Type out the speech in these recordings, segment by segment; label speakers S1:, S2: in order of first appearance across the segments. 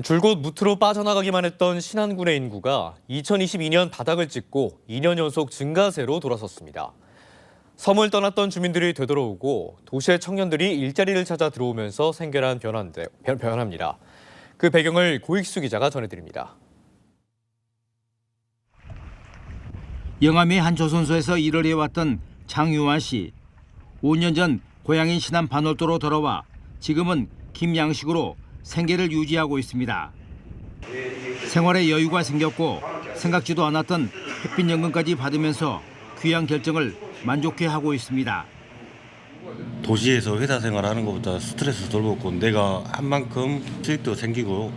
S1: 줄곧 무트로 빠져나가기만 했던 신안군의 인구가 2022년 바닥을 찍고 2년 연속 증가세로 돌아섰습니다. 섬을 떠났던 주민들이 되돌아오고 도시의 청년들이 일자리를 찾아 들어오면서 생겨난 변화인데, 변- 변화입니다. 그 배경을 고익수 기자가 전해드립니다.
S2: 영암의 한 조선소에서 일을 해왔던 장유환 씨. 5년 전 고향인 신안 반월도로 돌아와 지금은 김양식으로 생계를 유지하고 있습니다. 생활에 여유가 생겼고 생각지도 않았던 햇빛연금까지 받으면서 귀한 결정을 만족해 하고 있습니다.
S3: 도시에서 회사 생활하는 것보다 스트레스 덜 받고 내가 한 만큼 수익도 생기고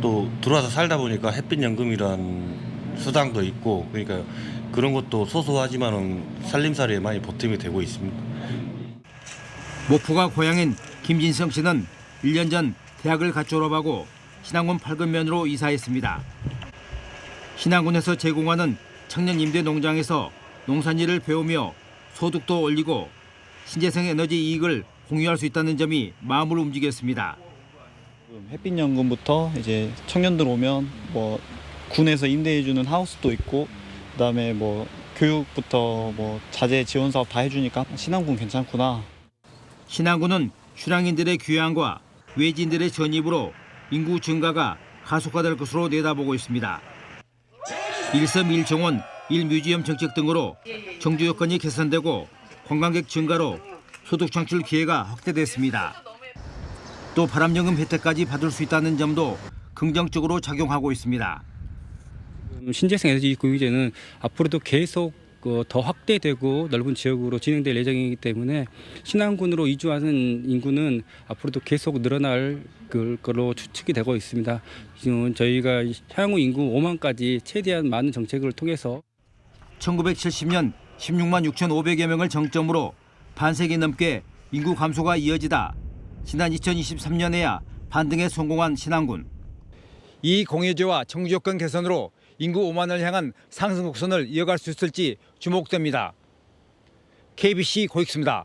S3: 또 들어와서 살다 보니까 햇빛 연금이란 수당도 있고 그러니까 그런 것도 소소하지만은 살림살이에 많이 보탬이 되고 있습니다.
S2: 목포가 고향인 김진성 씨는 1년 전 대학을 갓 졸업하고 신안군 팔근면으로 이사했습니다. 신안군에서 제공하는 청년 임대 농장에서 농산일을 배우며 소득도 올리고 신재생 에너지 이익을 공유할 수 있다는 점이 마음을 움직였습니다.
S4: 햇빛 연금부터 이제 청년들 오면 뭐 군에서 임대해주는 하우스도 있고 그다음에 뭐 교육부터 뭐 자재 지원 사업 다 해주니까 신안군 괜찮구나.
S2: 신안군은 휴양인들의 귀환과 외지인들의 전입으로 인구 증가가 가속화될 것으로 내다보고 있습니다. 일섬일정원, 일뮤지엄 정책 등으로 정주 여건이 개선되고 관광객 증가로 소득 창출 기회가 확대됐습니다. 또 바람연금 혜택까지 받을 수 있다는 점도 긍정적으로 작용하고 있습니다.
S5: 음, 신재생 에너지 구유제는 앞으로도 계속 어, 더 확대되고 넓은 지역으로 진행될 예정이기 때문에 신안군으로 이주하는 인구는 앞으로도 계속 늘어날 그- 걸로 추측이 되고 있습니다. 지금 저희가 향후 인구 5만까지 최대한 많은 정책을 통해서
S2: 1970년 16만 6,500여 명을 정점으로 반세기 넘게 인구 감소가 이어지다 지난 2023년에야 반등에 성공한 신안군. 이 공유제와 청주 여건 개선으로 인구 5만을 향한 상승 곡선을 이어갈 수 있을지 주목됩니다. KBC 고익수입니다.